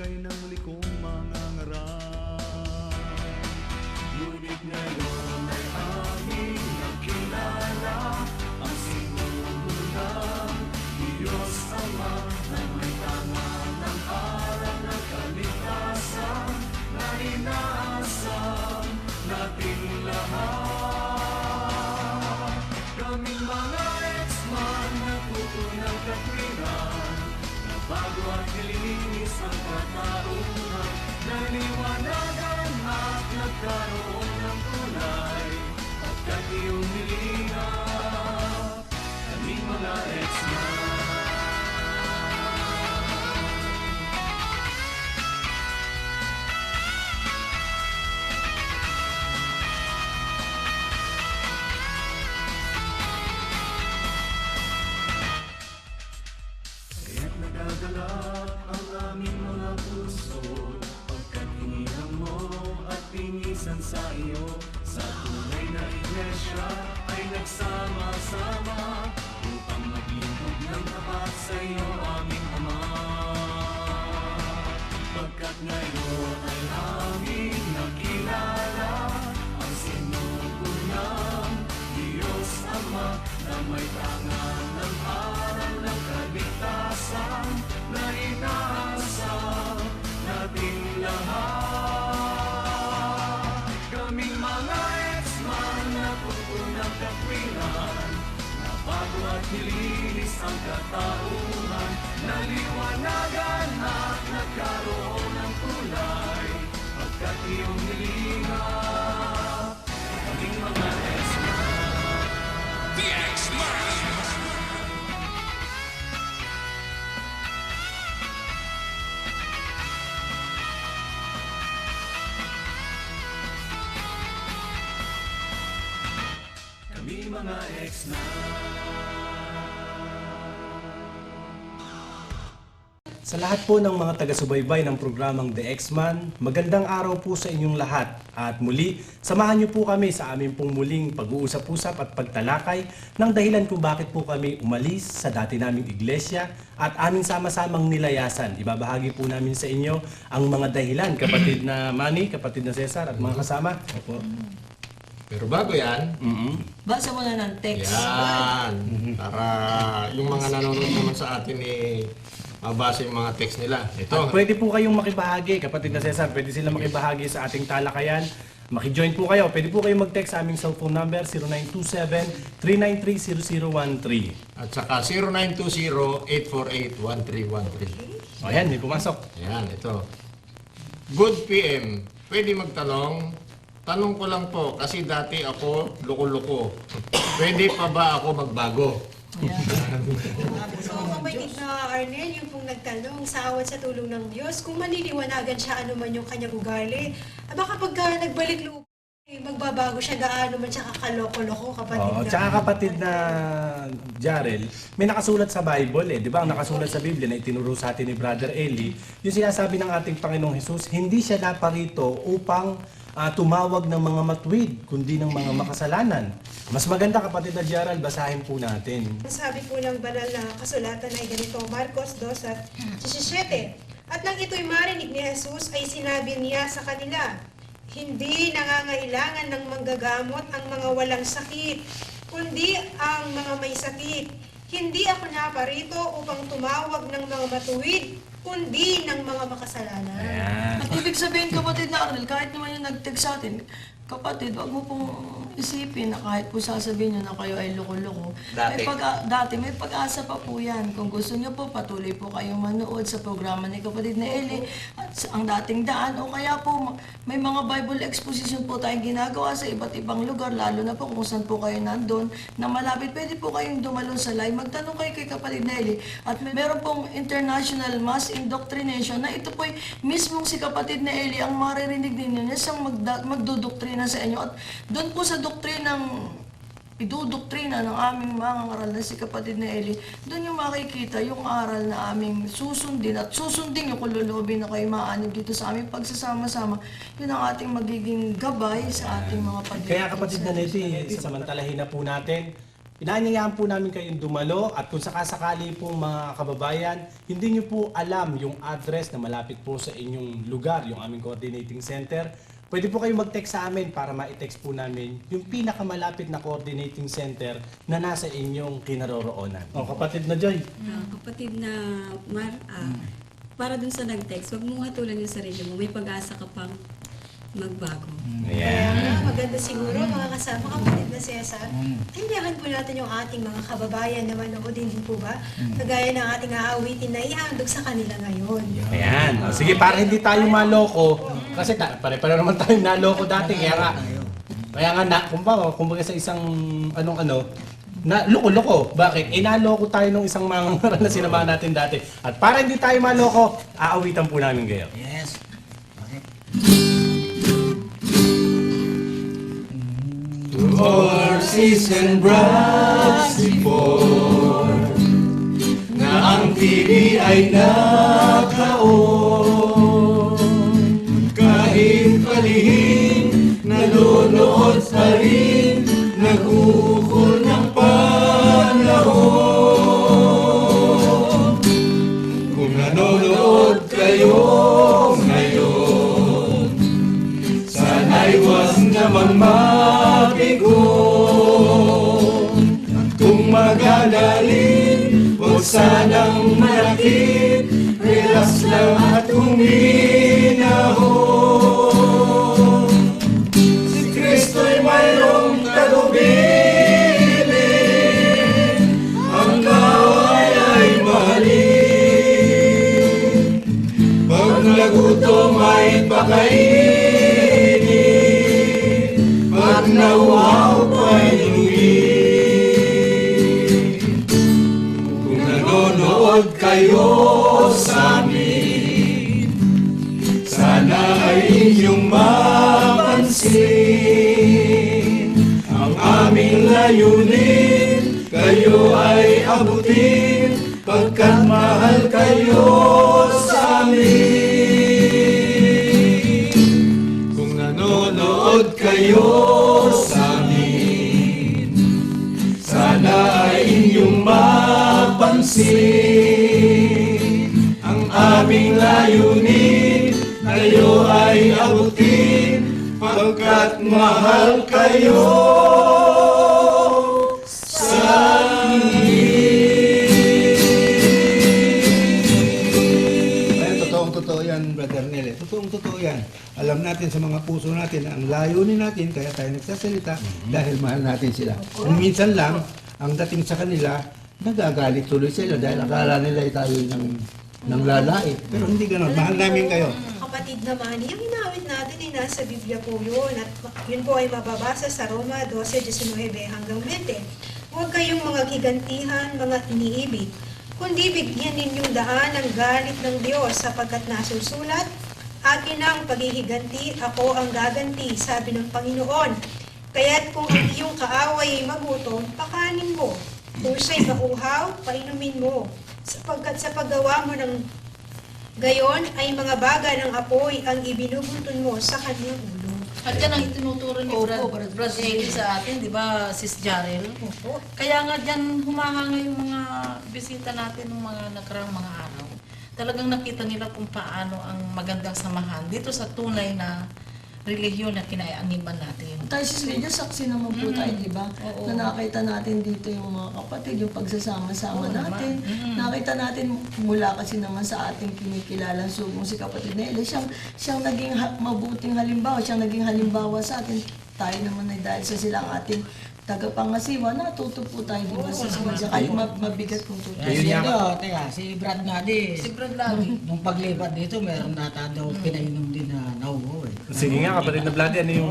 akay ng likong mga ngaral Ngunit ngayon ay aming nakilala. Ang sinumunang Diyos Ama Na may tama ng aral ng kaligtasan Na inaasam natin lahat. Kaming mga ex-man na tutunang katwiran Na bago at nilinis ang katauhan Naliwanagan at nagkaroon ng kulay Pagkat nilingap Kaming mga ex-man pingisan sa iyo. Sa tunay na iglesia ay nagsama-sama Upang maglingkod ng tapat sa iyo aming Ama. Pagkat ngayon ay at nilinis ang katauhan. Naliwanagan at nagkaroon ng kulay Pagkat iyong nilingap Kaming mga X-Man. Kami mga ex-man Sa lahat po ng mga taga-subaybay ng programang The X-Man, magandang araw po sa inyong lahat. At muli, samahan niyo po kami sa aming pong muling pag-uusap-usap at pagtalakay ng dahilan kung bakit po kami umalis sa dati naming iglesia at aming sama-samang nilayasan. Ibabahagi po namin sa inyo ang mga dahilan, kapatid na Manny, kapatid na Cesar at mga kasama. Opo. Pero bago yan, mm Basa mo na ng text. yan. Para yung mga nanonood naman sa atin eh, mabasa yung mga text nila. At Ito, pwede po kayong makibahagi, kapatid na Cesar, pwede sila makibahagi sa ating talakayan. Makijoin po kayo. Pwede po kayong mag-text sa aming cellphone number 0927-393-0013. at saka 0920-848-1313. O yan, may pumasok. Ayan, ito. Good PM. Pwede magtanong. Tanong ko lang po, kasi dati ako loko-loko. Pwede pa ba ako magbago? So, kapatid na Arnel, yung pong nagtanong sa awat sa tulong ng Diyos, kung maniliwanagan siya ano man yung kanyang ugali, aba kapag ka nagbalik loob, eh, magbabago siya gaano man siya kakaloko-loko, kapatid Oo, na. tsaka kapatid na Jarel, may nakasulat sa Bible eh, di ba? Ang nakasulat sa Biblia na itinuro sa atin ni Brother Eli, yung sinasabi ng ating Panginoong Jesus, hindi siya naparito upang ah, tumawag ng mga matwid, kundi ng mga makasalanan. Mas maganda kapatid na Jarel, basahin po natin. Sabi po ng banal na kasulatan ay ganito, Marcos 2 at 17. At nang ito'y marinig ni Jesus, ay sinabi niya sa kanila, Hindi nangangailangan ng manggagamot ang mga walang sakit, kundi ang mga may sakit. Hindi ako naparito upang tumawag ng mga matuwid, kundi ng mga makasalanan. Ayan. At ibig sabihin, kapatid na Arnel, kahit naman yung nag-text sa atin, kapatid, wag mo pong isipin na kahit po sasabihin nyo na kayo ay loko-loko. Dati. May pag dati, may pag-asa pa po yan. Kung gusto nyo po, patuloy po kayong manood sa programa ni kapatid na Eli at sa- ang dating daan o kaya po ma- may mga Bible exposition po tayong ginagawa sa iba't ibang lugar, lalo na po kung saan po kayo nandun na malapit. Pwede po kayong dumalon sa live. Magtanong kayo kay kapatid na Eli. At may, meron pong international mass indoctrination na ito po'y mismong si kapatid na Eli ang maririnig ninyo niya siyang magda- magdodoktrina sa inyo. At doon po sa doktrinang idudoktrina ng aming mga ngaral na si kapatid na Eli, doon yung makikita yung aral na aming susundin at susundin yung kululobin na kayo maanib dito sa aming pagsasama-sama. Yun ang ating magiging gabay sa ating mga pag Kaya kapatid na Neti, samantalahin na po natin Inaanyayahan po namin kayong dumalo at kung sakasakali po mga kababayan, hindi nyo po alam yung address na malapit po sa inyong lugar, yung aming coordinating center, pwede po kayo mag-text sa amin para ma-text po namin yung pinakamalapit na coordinating center na nasa inyong kinaroroonan. O kapatid na Joy, Ah, kapatid na Mar, ah, para dun sa nag-text, huwag mong hatulan yung sarili mo. May pag-asa ka pang magbago. Kaya nga, maganda siguro mga kasama kapatid na Cesar. Tindihan po natin yung ating mga kababayan na manood, hindi po ba? Kagaya ng ating aawitin na ihandog sa kanila ngayon. Ayan. O, sige, para hindi tayo maloko, kasi ta- pare-pare naman tayo naloko dati. Kaya nga, kaya nga, na, kumbaga, kumbaga sa isang anong ano, na loko-loko. Bakit? Eh, naloko tayo nung isang mga na sinamahan natin dati. At para hindi tayo maloko, aawitan po namin kayo. Yes. Okay. Horses and brass before Na ang TV ay nakaon pa rin Nagukol ng panahon. Kung nanonood kayo ngayon Sana'y was naman mabigo Kung magagaling, huwag sanang malakit Relax lang at huminahon ay pakainin Pag nauhaw pa'y inumin Kung nanonood kayo sa amin Sana ay inyong mapansin. Ang aming layunin Kayo ay abutin. Pagkat mahal kayo sa amin. Sana inyong mapansin. Ang aming layunin Kayo ay abutin. Pagkat mahal kayo sa Alam natin sa mga puso natin na ang layunin natin, kaya tayo nagsasalita, dahil mahal natin sila. Kung minsan lang, ang dating sa kanila, nagagalit tuloy sila dahil akala nila ay tayo ng, ng lalait. Pero hindi ganon. Mahal namin kayo. Kapatid naman, yung inawit natin ay nasa Biblia po yun. At yun po ay mababasa sa Roma 12:19 hanggang 20. Huwag kayong mga gigantihan, mga iniibig, kundi bigyan ninyong daan ang galit ng Diyos sapagkat nasusulat, Akin ang paghihiganti, ako ang gaganti, sabi ng Panginoon. Kaya't kung ang iyong kaaway ay magutom, pakanin mo. Kung siya'y mauhaw, painumin mo. Sapagkat sa paggawa mo ng Gayon ay mga baga ng apoy ang ibinubuton mo sa kanyang ulo. At yan ang itinuturo ni Opo, Brad, Brad Brad Eli sa atin, di ba, Sis Jarel? Opo. Kaya nga dyan humahanga yung mga bisita natin ng mga nakarang mga araw. Talagang nakita nila kung paano ang magandang samahan dito sa tunay na relihiyon na kinaianiban natin. Tayo si Lydia, saksi naman po tayo, di ba? Na nakita natin dito yung mga kapatid, yung pagsasama-sama Oo naman. natin. Nakita natin mula kasi naman sa ating kinikilalang sugong si kapatid na Eli, siyang, siyang naging ha- mabuting halimbawa, siyang naging halimbawa sa atin. Tayo naman ay dahil sa silang ating tagapangasiwa, natuto po tayo, di ba? Sa Lydia, kahit ma- mabigat kung tutusin. Ayun si, nga. ano, teka, si Brad nga di, Si Brad lagi. nung paglipat dito, meron nata daw pinainom din na nauho eh. Sige nga kapatid na Vladi, ano yung